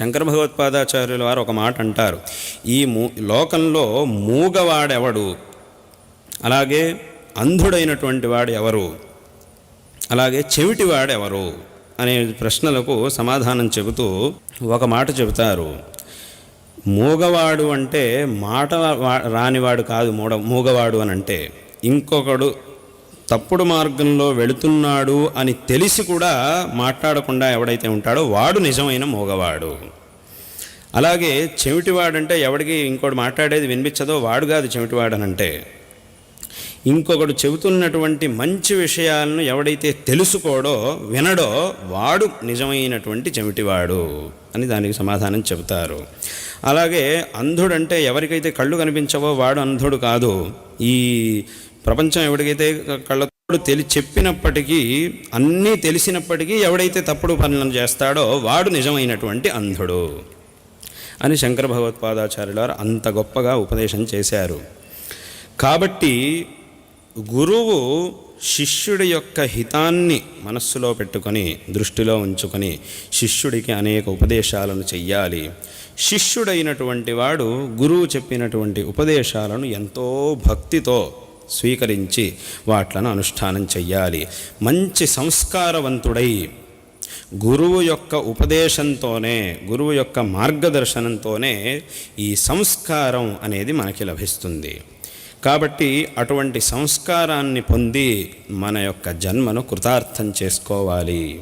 శంకర భగవత్పాదాచార్యుల వారు ఒక మాట అంటారు. ఈ మూ లోకంలో మూగవాడెవడు? అలాగే అంధుడైనటువంటి వాడు ఎవరు అలాగే చెవిటివాడు ఎవరు అనే ప్రశ్నలకు సమాధానం చెబుతూ ఒక మాట చెబుతారు. మూగవాడు అంటే మాట రానివాడు కాదు మూడ మూగవాడు అని అంటే ఇంకొకడు తప్పుడు మార్గంలో వెళుతున్నాడు అని తెలిసి కూడా మాట్లాడకుండా ఎవడైతే ఉంటాడో వాడు నిజమైన మోగవాడు. అలాగే చెవిటివాడంటే ఎవడికి ఇంకోటి మాట్లాడేది వినిపించదో వాడు కాదు చెవిటివాడనంటే ఇంకొకడు చెబుతున్నటువంటి మంచి విషయాలను ఎవడైతే తెలుసుకోడో వినడో వాడు నిజమైనటువంటి చెవిటివాడు అని దానికి సమాధానం చెబుతారు. అలాగే అంధుడంటే ఎవరికైతే కళ్ళు కనిపించవో వాడు అంధుడు కాదు. ఈ ప్రపంచం ఎవడికైతే కళ్ళతో తెలి చెప్పినప్పటికీ అన్నీ తెలిసినప్పటికీ ఎవడైతే తప్పుడు పనులను చేస్తాడో వాడు నిజమైనటువంటి అంధుడు అని శంకర భగవత్పాదాచార్యుల వారు అంత గొప్పగా ఉపదేశం చేశారు. కాబట్టి గురువు శిష్యుడి యొక్క హితాన్ని మనస్సులో పెట్టుకొని దృష్టిలో ఉంచుకొని శిష్యుడికి అనేక ఉపదేశాలను చెయ్యాలి. శిష్యుడైనటువంటి వాడు గురువు చెప్పినటువంటి ఉపదేశాలను ఎంతో భక్తితో స్వీకరించి వాట్లను అనుష్ఠానం చెయ్యాలి. మంచి సంస్కారవంతుడై గురువు యొక్క ఉపదేశంతోనే గురువు యొక్క మార్గదర్శనంతోనే ఈ సంస్కారం అనేది మనకి లభిస్తుంది. కాబట్టి అటువంటి సంస్కారాన్ని పొంది మన యొక్క జన్మను కృతార్థం చేసుకోవాలి.